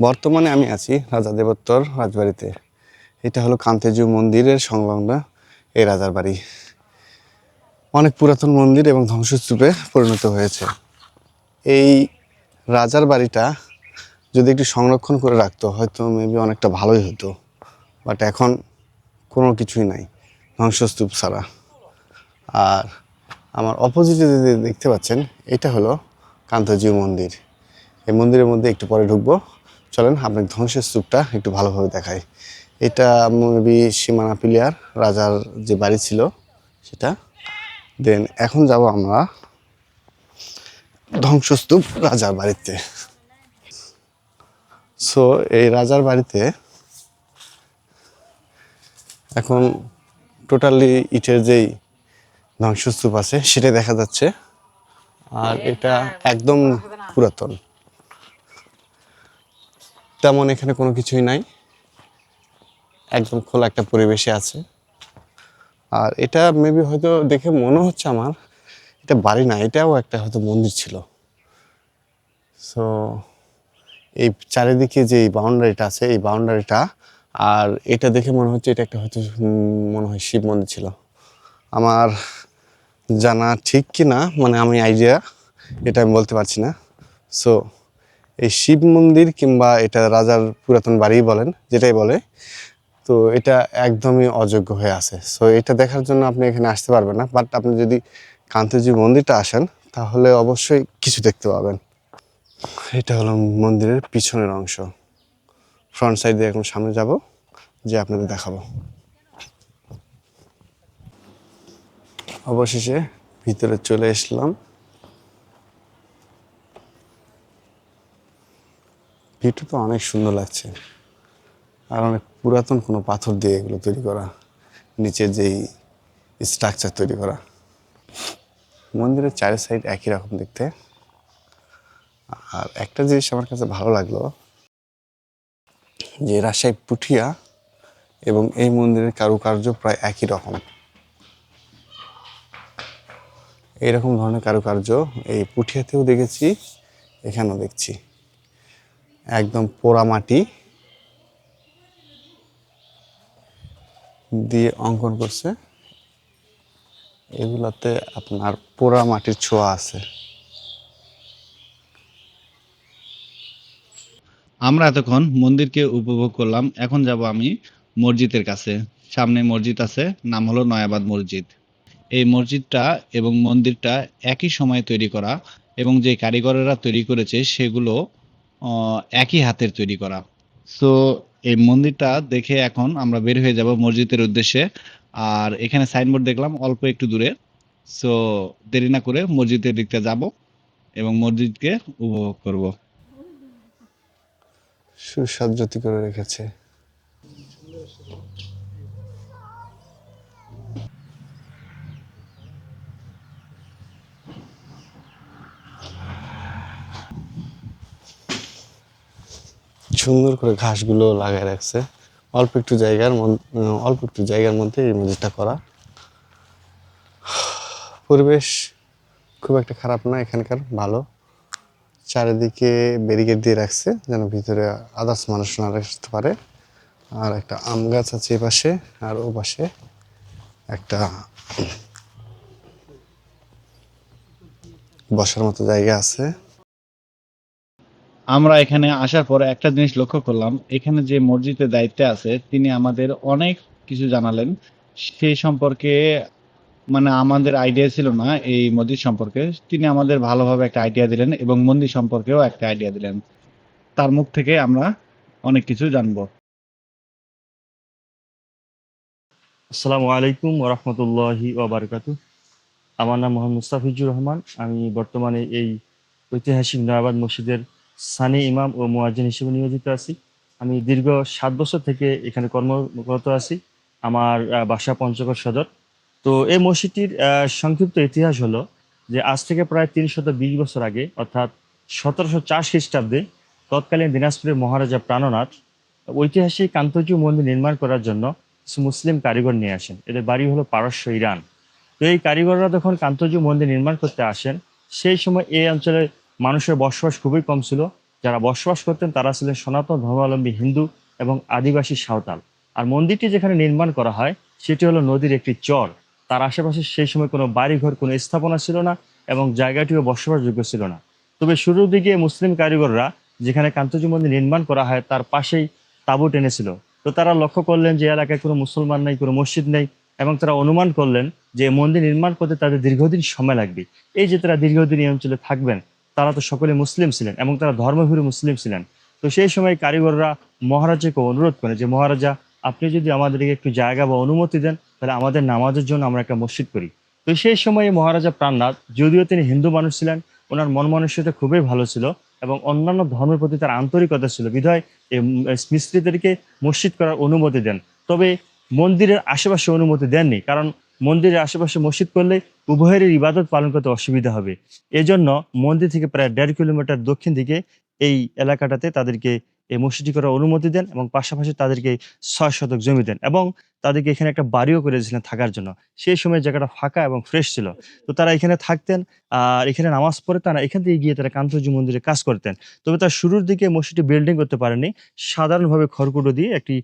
বর্তমানে আমি আছি রাজা দেবোত্তর রাজবাড়িতে। এটা হলো কান্তেজু মন্দিরের সংলগ্ন এই রাজার বাড়ি। অনেক পুরাতন মন্দির এবং ধ্বংসস্তূপে পরিণত হয়েছে। এই রাজার বাড়িটা যদি একটু সংরক্ষণ করে রাখতো, হয়তো মেবি অনেকটা ভালোই হতো। বাট এখন কোনো কিছুই নাই, ধ্বংসস্তূপ ছাড়া। আর আমার অপোজিটে যদি দেখতে পাচ্ছেন, এটা হলো কান্তজিউ মন্দির। এই মন্দিরের মধ্যে একটু পরে ঢুকবো। চলেন আপনাকে ধ্বংসের স্তূপটা একটু ভালোভাবে দেখাই। এটা মেবি সীমানা পিলিয়ার রাজার যে বাড়ি ছিল সেটা। দেন এখন যাব আমরা ধ্বংসস্তূপ রাজার বাড়িতে। সো এই রাজার বাড়িতে এখন টোটালি ইটের যেই ধ্বংসস্তূপ আছে সেটা দেখা যাচ্ছে। আর এটা একদম পুরাতন। তেমন এখানে কোনো কিছুই নাই। একদম খোলা একটা পরিবেশে আছে। আর এটা মেবি হয়তো দেখে মনে হচ্ছে আমার, এটা বাড়ি না, এটাও একটা হয়তো মন্দির ছিল। সো এই চারিদিকে যে এই বাউন্ডারিটা আছে, এই বাউন্ডারিটা আর এটা দেখে মনে হচ্ছে এটা একটা হয়তো মনে হয় শিব মন্দির ছিল। আমার জানা ঠিক কি না মানে আমি আইডিয়া এটা আমি বলতে পারছি না। সো এই শিব মন্দির কিংবা এটা রাজার পুরাতন বাড়ি বলেন, যেটাই বলে, তো এটা একদমই অযোগ্য হয়ে আছে। সো এটা দেখার জন্য আপনি এখানে আসতে পারবেন না বাট আপনি যদি কান্তজি মন্দিরটা আসেন, তাহলে অবশ্যই কিছু দেখতে পাবেন। এটা হলো মন্দিরের পিছনের অংশ। ফ্রন্ট সাইড দিয়ে এখন সামনে যাব যে আপনাদের দেখাবো। অবশেষে ভিতরে চলে এসলাম। ভিউটা তো অনেক সুন্দর লাগছে। আর অনেক পুরাতন কোনো পাথর দিয়ে এগুলো তৈরি করা, নিচের যেই স্ট্রাকচার তৈরি করা। মন্দিরের চারি সাইড একই রকম দেখতে। আর একটা জিনিস আমার কাছে ভালো লাগল, যে রাজশাহী পুঠিয়া এবং এই মন্দিরের কারুকার্য প্রায় একই রকম। এইরকম ধরনের কারুকার্য এই পুঠিয়াতেও দেখেছি, এখানেও দেখছি। একদম পোড়া মাটি দিয়ে অঙ্কন করছে। এগুলাতে আপনার পোড়া মাটির ছোঁয়া আছে। আমরা এতক্ষণ মন্দিরকে উপভোগ করলাম। এখন যাব আমি মসজিদের কাছে। সামনে মসজিদ আছে, নাম হলো নয়াবাদ মসজিদ। এই মসজিদটা এবং মন্দিরটা একই সময়ে তৈরি করা এবং যে কারিগরেরা তৈরি করেছে সেগুলো একই হাতের তৈরি করা। সো এই মন্দিরটা দেখে এখন আমরা বের হয়ে যাব মসজিদের উদ্দেশ্যে। আর এখানে সাইনবোর্ড দেখলাম, অল্প একটু দূরে। সো দেরি না করে মসজিদের দিকটা যাব এবং মসজিদকে উপভোগ করব। সুসজ্জিত করে রেখেছে। সুন্দর করে ঘাসগুলো লাগায় রাখছে। অল্প একটু জায়গার অল্প একটু জায়গার মধ্যে এই মসজিদটা করা। পরিবেশ খুব একটা খারাপ না, এখানকার ভালো। চারিদিকে ব্যারিকেড দিয়ে রাখছে যেন ভিতরে আদার্স মানুষ না আসতে পারে। আর একটা আম গাছ আছে এ পাশে, আর ও পাশে একটা বসার মতো জায়গা আছে। আমরা এখানে আসার পরে একটা জিনিস লক্ষ্য করলাম, এখানে যে মসজিদের দায়িত্বে আছে, তিনি আমাদের অনেক কিছু জানালেন। সেই সম্পর্কে মানে আমাদের আইডিয়া ছিল না এই মসজিদ সম্পর্কে। তিনি আমাদের ভালোভাবে একটা আইডিয়া দিলেন এবং মন্দির সম্পর্কেও একটা আইডিয়া দিলেন। তার মুখ থেকে আমরা অনেক কিছু জানব। আসসালামু আলাইকুম ওরহমতুল্লাহি ওবরকাতু। আমার নাম মোহাম্মদ মুস্তাফিজুর রহমান। আমি বর্তমানে এই ঐতিহাসিক নয়াবাদ মসজিদের সানি ইমাম ও মুয়াজ্জিন হিসেবে নিয়োজিত আছি। আমি দীর্ঘ সাত বছর থেকে এখানে কর্মরত আছি, আমার বাসা পঞ্চগড় সদর। তো এই মসজিদটির সংক্ষিপ্ত ইতিহাস হলো যে আজ থেকে প্রায় তিনশত বিশ বছর আগে, অর্থাৎ সতেরোশো চার খ্রিস্টাব্দে তৎকালীন দিনাজপুরের মহারাজা প্রাণনাথ ঐতিহাসিক কান্তজু মন্দির নির্মাণ করার জন্য কিছু মুসলিম কারিগর নিয়ে আসেন। এদের বাড়ি হলো পারস্য, ইরান। তো এই কারিগররা যখন কান্তজু মন্দির নির্মাণ করতে আসেন, সেই সময় এই অঞ্চলে মানুষের বসবাস খুবই কম ছিল। যারা বসবাস করতেন তারা ছিলেন সনাতন ধর্মাবলম্বী হিন্দু এবং আদিবাসী সাঁওতাল। আর মন্দিরটি যেখানে নির্মাণ করা হয়, সেটি হলো নদীর একটি চর। তার আশেপাশে সেই সময় কোনো বাড়িঘর, কোনো স্থাপনা ছিল না এবং জায়গাটিও বসবাসযোগ্য ছিল না। তবে শুরুর দিকে মুসলিম কারিগররা যেখানে কান্তজি মন্দির নির্মাণ করা হয়, তার পাশেই তাঁবু টেনেছিল। তো তারা লক্ষ্য করলেন যে এলাকায় কোনো মুসলমান নেই, কোনো মসজিদ নেই এবং তারা অনুমান করলেন যে মন্দির নির্মাণ করতে তাদের দীর্ঘদিন সময় লাগবে। এই যে তারা দীর্ঘদিন এই অঞ্চলে থাকবেন তারা তো সকলে মুসলিম ছিলেন এবং তারা ধর্মভীরু মুসলিম ছিলেন। তো সেই সময় কারিগররা মহারাজাকে অনুরোধ করে যে, মহারাজা, আপনি যদি আমাদেরকে একটু জায়গা বা অনুমতি দেন, তাহলে আমাদের নামাজের জন্য আমরা একটা মসজিদ করি। তো সেই সময়ে মহারাজা প্রাণনাথ, যদিও তিনি হিন্দু মানুষ ছিলেন, ওনার মন মানসিকতা খুবই ভালো ছিল এবং অন্যান্য ধর্মের প্রতি তার আন্তরিকতা ছিল। বিধায় এই মিস্ত্রিদেরকে মসজিদ করার অনুমতি দেন। তবে মন্দিরের আশেপাশে অনুমতি দেননি, কারণ মন্দিরের আশেপাশে মসজিদ করলে উভয়েরই ইবাদত পালন করতে অসুবিধা হবে। এজন্য মন্দির থেকে প্রায় দেড় কিলোমিটার দক্ষিণ দিকে এই এলাকাটাতে তাদেরকে এই মসজিদটি করার অনুমতি দেন এবং পাশাপাশি তাদেরকে ছয় শতক জমি দেন এবং তাদেরকে এখানে একটা বাড়িও করে দিয়েছিলেন থাকার জন্য। সেই সময় জায়গাটা ফাঁকা এবং ফ্রেশ ছিল। তো তারা এখানে থাকতেন, আর এখানে নামাজ পড়ে তারা এখান থেকে গিয়ে তারা কান্তজি মন্দিরে কাজ করতেন। তবে তার শুরুর দিকে মসজিদটি বিল্ডিং করতে পারেনি সাধারণভাবে খড়কুটো দিয়ে একটি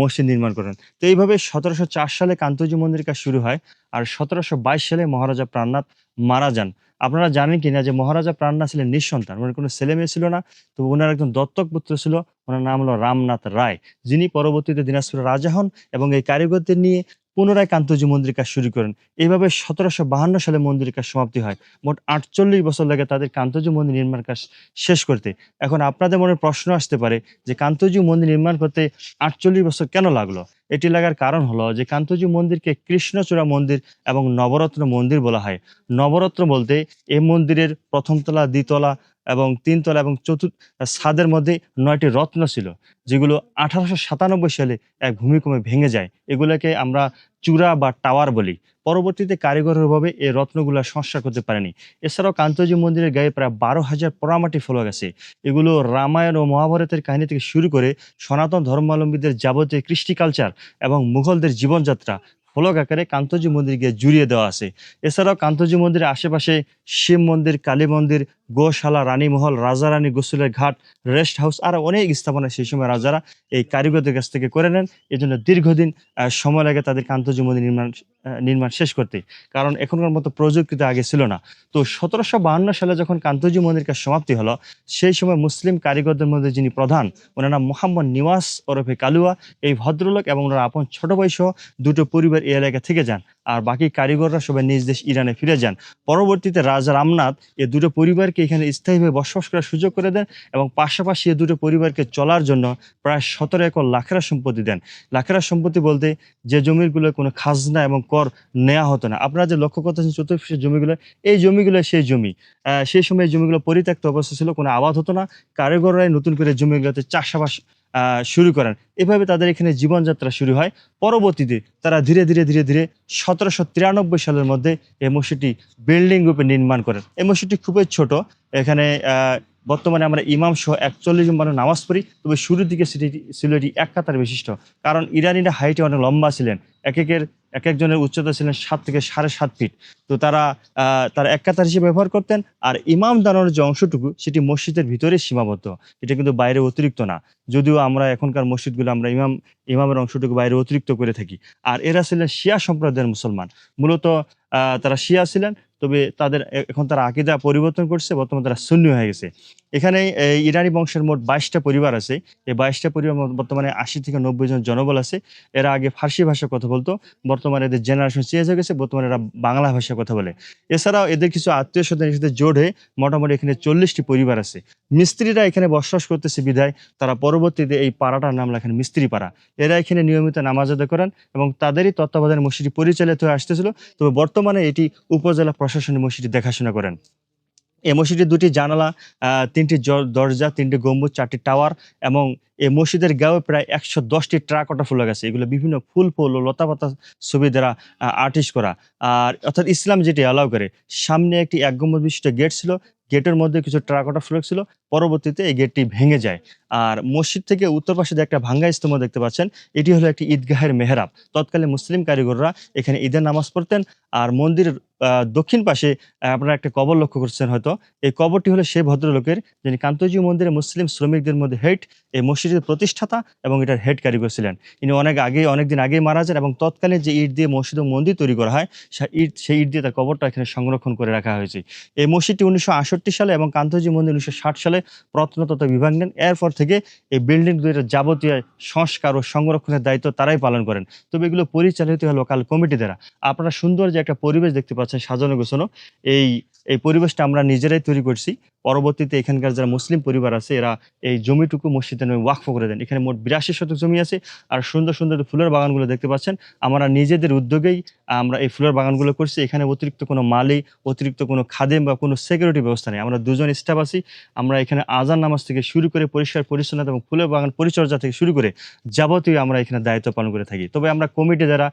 মসজিদ নির্মাণ করেন। তো এইভাবে সতেরোশো চার সালে কান্তজি মন্দির কাজ শুরু হয়, আর সতেরোশো বাইশ সালে মহারাজা প্রাণনাথ মারা যান। আপনারা জানেন কিনা যে মহারাজা প্রাণনা ছিলেন নিঃসন্তান ওনার কোনো ছেলে মেয়ে ছিল না তো ওনার একজন দত্তক পুত্র ছিল, ওনার নাম হলো রামনাথ রায়। যিনি পরবর্তীতে দিনাজপুরের রাজা হন এবং এই কারিগরদের নিয়ে পুনরায় কান্তজি মন্দির কাজ শুরু করেন। এইভাবে সতেরোশো বাহান্ন সালে মন্দির কাজ সমাপ্তি হয়। মোট আটচল্লিশ বছর লাগে তাদের কান্তজি মন্দির নির্মাণ কাজ শেষ করতে। এখন আপনাদের মনে প্রশ্ন আসতে পারে যে কান্তজি মন্দির নির্মাণ করতে আটচল্লিশ বছর কেন লাগল? এটি লাগার কারণ হলো যে কান্তজি মন্দিরকে কৃষ্ণচূড়া মন্দির এবং নবরত্ন মন্দির বলা হয়। নবরত্ন বলতে এই মন্দিরের প্রথমতলা, দ্বিতলা এবং তিনতলা এবং চতুর্থ ছাদের মধ্যে নয়টি রত্ন ছিল, যেগুলো আঠারোশো সাতানব্বই সালে এক ভূমিকম্পে ভেঙে যায়। এগুলোকে আমরা চূড়া বা টাওয়ার বলি। পরবর্তীতে কারিগরভাবে এই রত্নগুলো সংস্কার করতে পারেনি। এছাড়াও কান্তজি মন্দিরের গায়ে প্রায় বারো হাজার পোড়ামাটি ফলক আছে। এগুলো রামায়ণ ও মহাভারতের কাহিনী থেকে শুরু করে সনাতন ধর্মাবলম্বীদের যাবতীয় কৃষ্টি কালচার এবং মুঘলদের জীবনযাত্রা ফলক আকারে কান্তজি মন্দির গিয়ে জুড়িয়ে দেওয়া আছে। এছাড়াও কান্তজি মন্দিরের আশেপাশে শিব মন্দির, কালী মন্দির গোশালা, রানীমহল রাজা রানী গোসলের ঘাট, রেস্ট হাউস, আর অনেক স্থাপনা সেই সময় রাজারা এই কারিগরদের কাছ থেকে করে নেন। এই জন্য দীর্ঘদিন সময় লাগে তাদের কান্তজি মন্দির নির্মাণ নির্মাণ শেষ করতে। কারণ এখনকার মতো প্রযুক্তিতে আগে ছিল না। তো সতেরোশো বাহান্ন সালে যখন কান্তজি মন্দির কাজ সমাপ্তি হলো, সেই সময় মুসলিম কারিগরদের মধ্যে যিনি প্রধান, ওনার নাম মোহাম্মদ নিওয়াস ওরফে কালুয়া। এই ভদ্রলোক এবং ওনার আপন ছোট সহ দুটো পরিবার এই এলাকা থেকে যান, আর বাকি কারিগররা সবাই নিজ দেশ ইরানে ফিরে যান। পরবর্তীতে রাজা রামনাথ এই দুটো পরিবারকে এখানে স্থায়ীভাবে বসবাস করার সুযোগ করে দেন এবং পাশাপাশি এ দুটো পরিবারকে চলার জন্য প্রায় সতেরো একর লাখেরা সম্পত্তি দেন। লাখেরা সম্পত্তি বলতে যে জমিগুলো কোনো খাজনা এবং কর নেওয়া হতো না। আপনারা যে লক্ষ্য করতেছেন চতুর্থ জমিগুলো, এই জমিগুলো সেই জমি। সেই সময় জমিগুলো পরিত্যক্ত অবস্থা ছিল, কোনো আবাদ হতো না। কারিগররাই নতুন করে জমিগুলোতে চাষাবাস শুরু করেন। এভাবে তাদের এখানে জীবনযাত্রা শুরু হয়। পরবর্তীতে তারা ধীরে ধীরে ধীরে ধীরে সতেরোশো তিরানব্বই সালের মধ্যে এই মসজিদটি বিল্ডিং রূপে নির্মাণ করেন। এই মসজিদটি খুবই ছোট। এখানে বর্তমানে আমরা ইমাম সহ একচল্লিশ মানুষ নামাজ পড়ি, তবে শুরুর দিকে এটি এক কাতার বিশিষ্ট। কারণ ইরানিরা হাইটে অনেক লম্বা ছিলেন, এক একের, এক একজনের উচ্চতা ছিলেন সাত থেকে সাড়ে সাত ফিট। তো তারা তারা এক কাতার হিসেবে ব্যবহার করতেন, আর ইমাম দাঁড়ানোর যে অংশটুকু, সেটি মসজিদের ভিতরে সীমাবদ্ধ। এটা কিন্তু বাইরে অতিরিক্ত না। যদিও আমরা এখনকার মসজিদগুলো, আমরা ইমাম, ইমামের অংশটুকু বাইরে অতিরিক্ত করে থাকি। আর এরা ছিলেন শিয়া সম্প্রদায়ের মুসলমান। মূলত তারা শিয়া ছিলেন তবে তাদের এখন তারা আকিদা পরিবর্তন করছে বর্তমানে তারা শূন্য হয়ে গেছে। এখানে ইরানি বংশের মোট বাইশটা পরিবার আছে। এই বাইশটা পরিবার বর্তমানে আশি থেকে নব্বই জন জনবল আছে। এরা আগে ফার্সি ভাষায় কথা বলতো, বর্তমানে এদের জেনারেশন চেঞ্জ হয়ে গেছে, বর্তমানে এরা বাংলা ভাষায় কথা বলে। এছাড়াও এদের কিছু আত্মীয় স্বজনের সাথে হয়ে মোটামুটি এখানে চল্লিশটি পরিবার আছে। মিস্ত্রিরা এখানে বসবাস করতেছে বিধায়, তারা পরবর্তীতে এই পাড়াটার নাম লেখেন মিস্ত্রি পাড়া এরা এখানে নিয়মিত নামাজ আদায় করেন এবং তাদেরই তত্ত্বাবধানে মসজিদটি পরিচালিত হয়ে আসতেছিল, তবে বর্তমানে এটি উপজেলা প্রশাসনের মসজিদটি দেখাশোনা করেন। এই মসজিদের দুটি জানালা তিনটি দরজা, তিনটি গম্বুজ, চারটি টাওয়ার এবং এই মসজিদের গায়ে প্রায় একশো দশটি ট্রাকটা ফুল গেছে। এগুলো বিভিন্ন ফুল ফুল ও লতা পাতা ছবি দ্বারা আর্টিস্ট করা। আর অর্থাৎ ইসলাম যেটি অ্যালাউ করে, সামনে একটি এক গম্বুজ বিশিষ্ট গেট ছিল গেটের মধ্যে কিছু ট্রাকোটা ফ্লেক্স ছিল পরবর্তীতে এই গেটটি ভেঙে যায়। আর মসজিদ থেকে উত্তর পাশে যে একটা ভাঙ্গা স্তম্ভ দেখতে পাচ্ছেন, এটি হলো একটি ঈদগাহের মেহরাব। তৎকালে মুসলিম কারিগররা এখানে ঈদের নামাজ পড়তেন আর মন্দিরের দক্ষিণ পাশে আপনারা একটা কবর লক্ষ্য করছেন হয়তো। এই কবরটি হলো সেই ভদ্রলোকের যিনি কান্তজি মন্দিরে মুসলিম শ্রমিকদের মধ্যে হেড, এই মসজিদের প্রতিষ্ঠাতা এবং এটার হেড কারিগর ছিলেন। ইনি অনেক আগে অনেকদিন আগেই মারা যান এবং তৎকালীন যে ইট দিয়ে মসজিদ ও মন্দির তৈরি করা হয়, সে- ইট, সেই দিয়ে তার কবরটা এখানে সংরক্ষণ করে রাখা হয়েছে। এই মসজিদটি উনিশশো আটষট্টি সালে এবং কান্তজি মন্দির উনিশশো ষাট সালে প্রত্নতত্ত্ব বিভাগ নেন। এরপর থেকে এই বিল্ডিং দুইটার যাবতীয় সংস্কার ও সংরক্ষণের দায়িত্ব তারাই পালন করেন। তবে এগুলো পরিচালিত হয় লোকাল কমিটি দ্বারা। আপনারা সুন্দর যে একটা পরিবেশ দেখতে পাচ্ছেন সাজানো গোছানো। এই এই পরিবেশটা আমরা নিজেরাই তৈরি করছি। পরবর্তীতে এখানকার যারা মুসলিম পরিবার আছে, এরা এই জমিটুকু মসজিদের নামে ওয়াকফ করে দেন। এখানে মোট বিরাশি শতক জমি আছে আর সুন্দর সুন্দর ফুলের বাগানগুলো দেখতে পাচ্ছেন, আমরা নিজেদের উদ্যোগেই আমরা এই ফুলের বাগানগুলো করছি। এখানে অতিরিক্ত কোনো মালি, অতিরিক্ত কোনো খাদেম বা কোনো সিকিউরিটি ব্যবস্থা নেই। আমরা দুজন স্টাফ আছি। আমরা এখানে আজান নামাজ থেকে শুরু করে পরিষ্কার, পরিচ্ছন্নতা এবং ফুলের বাগান পরিচর্যা থেকে শুরু করে যাবতীয় আমরা এখানে দায়িত্ব পালন করে থাকি। তবে আমরা কমিটি দ্বারা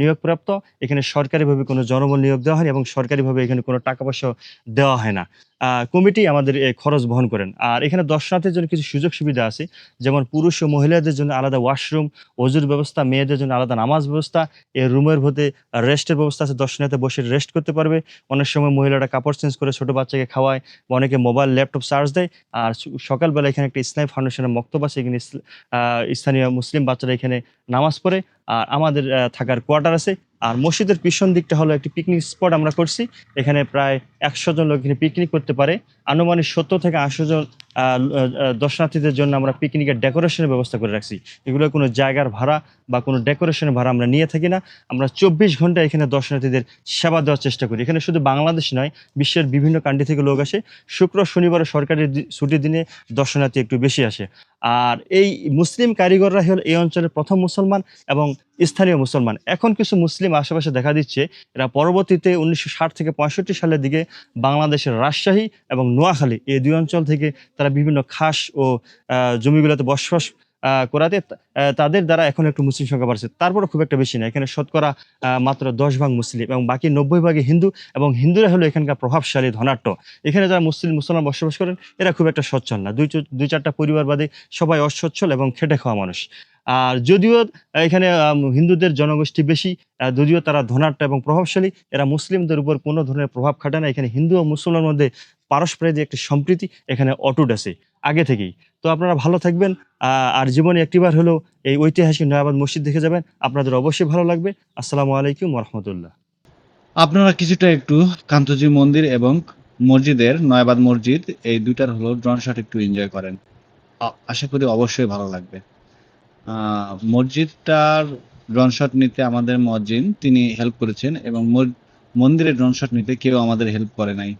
নিয়োগপ্রাপ্ত। এখানে সরকারিভাবে কোনো জনবল নিয়োগ দেওয়া হয়নি এবং সরকারিভাবে এখানে কোনো টাকা পয়সা দেওয়া হয় না। কমিটি আমাদের খরচ বহন করেন। আর এখানে দর্শনার্থীর জন্য কিছু সুযোগ সুবিধা আছে। যেমন পুরুষ ও মহিলাদের জন্য আলাদা ওয়াশরুম অজুর ব্যবস্থা, মেয়েদের জন্য আলাদা নামাজ ব্যবস্থা এই রুমের মধ্যে রেস্টের ব্যবস্থা আছে। দর্শনার্থী বসে রেস্ট করতে পারবে। অনেক সময় মহিলারা কাপড় চেঞ্জ করে ছোট বাচ্চাকে খাওয়ায় বা অনেকে মোবাইল, ল্যাপটপ চার্জ দেয়। আর সকালবেলা এখানে একটা ইসলামী ফাউন্ডেশনের মক্তব আছে। এখানে স্থানীয় মুসলিম বাচ্চারা এখানে নামাজ পড়ে। আর আমাদের থাকার কোয়ার্টার আছে। আর মসজিদের পিছন দিকটা হলো একটি পিকনিক স্পট আমরা করছি। এখানে প্রায় একশো জন লোক এখানে পিকনিক করতে পারে। আনুমানিক সত্তর থেকে আশি জন দর্শনার্থীদের জন্য আমরা পিকনিকের ডেকোরেশনের ব্যবস্থা করে রাখছি। এগুলো কোনো জায়গার ভাড়া বা কোনো ডেকোরেশনের ভাড়া আমরা নিয়ে থাকি না। আমরা চব্বিশ ঘণ্টা এখানে দর্শনার্থীদের সেবা দেওয়ার চেষ্টা করি। এখানে শুধু বাংলাদেশ নয়, বিশ্বের বিভিন্ন কান্ট্রি থেকে লোক আসে। শুক্র, শনিবার সরকারি ছুটির দিনে দর্শনার্থী একটু বেশি আসে। আর এই মুসলিম কারিগররা হল এই অঞ্চলের প্রথম মুসলমান এবং স্থানীয় মুসলমান। এখন কিছু মুসলিম আশেপাশে দেখা দিচ্ছে, এরা পরবর্তীতে উনিশশো ষাট থেকে পঁয়ষট্টি সালের দিকে বাংলাদেশের রাজশাহী এবং নোয়াখালী, এই দুই অঞ্চল থেকে তারা বিভিন্ন খাস ও জমিগুলোতে বসবাস করাতে তাদের দ্বারা এখন একটু মুসলিম সংখ্যা বাড়ছে। তারপরে খুব একটা বেশি না। এখানে শতকরা মাত্র দশ ভাগ মুসলিম এবং বাকি নব্বই ভাগে হিন্দু এবং হিন্দুরা হলো এখানকার প্রভাবশালী ধনাট্য এখানে যারা মুসলিম, মুসলমান বসবাস করেন, এরা খুব একটা সচ্ছল না। দুই দুই চারটা পরিবার বাদে সবাই অসচ্ছল এবং খেটে খাওয়া মানুষ। আর যদিও এখানে হিন্দুদের জনগোষ্ঠী বেশি যদিও তারা ধনাট্য এবং প্রভাবশালী, এরা মুসলিমদের উপর কোনো ধরনের প্রভাব খাটে না। এখানে হিন্দু ও মুসলমানের মধ্যে পারস্পরিক একটি সম্প্রীতি, এখানে অটুট আছে, আগে থেকেই। তো আপনারা ভালো থাকবেন আর জীবনে একটিবার হলেও এই ঐতিহাসিক নয়াবাদ মসজিদ দেখে যাবেন। আপনাদের অবশ্যই ভালো লাগবে। আসসালামু আলাইকুম রহমতুল্লাহ আপনারা কিছুটা একটু কান্তজি মন্দির এবং মসজিদের নয়াবাদ মসজিদ, এই দুইটার হলো ড্রোন শট একটু এনজয় করেন। আশা করি অবশ্যই ভালো লাগবে। মসজিদটার ড্রনশট নিতে আমাদের মজিন তিনি হেল্প করেছেন এবং মন্দিরের ড্রনশট নিতে কেউ আমাদের হেল্প করে নাই।